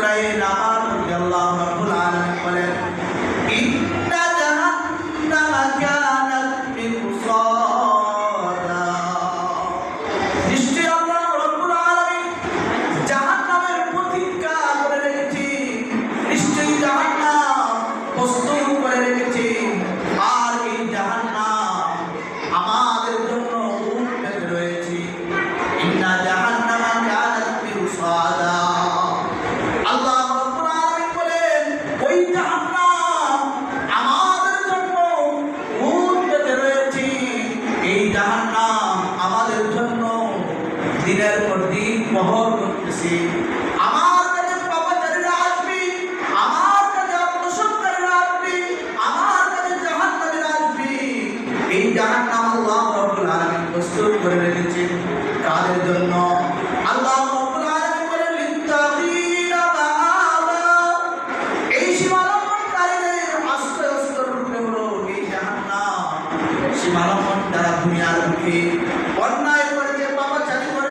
সূরায়ে Nahal আল্লাহ রাব্বুল আলামিন বলেন এই জাহান নাম আমাদের জন্য দিনের পর দিন মহর করতেছে। আমার আসবে এই জাহান্নাম আল্লাহ রব্বুল প্রস্তুত করে রেখেছেন। তাদের জন্য? সীমালম্বন দ্বারা দুনিয়ার মুখে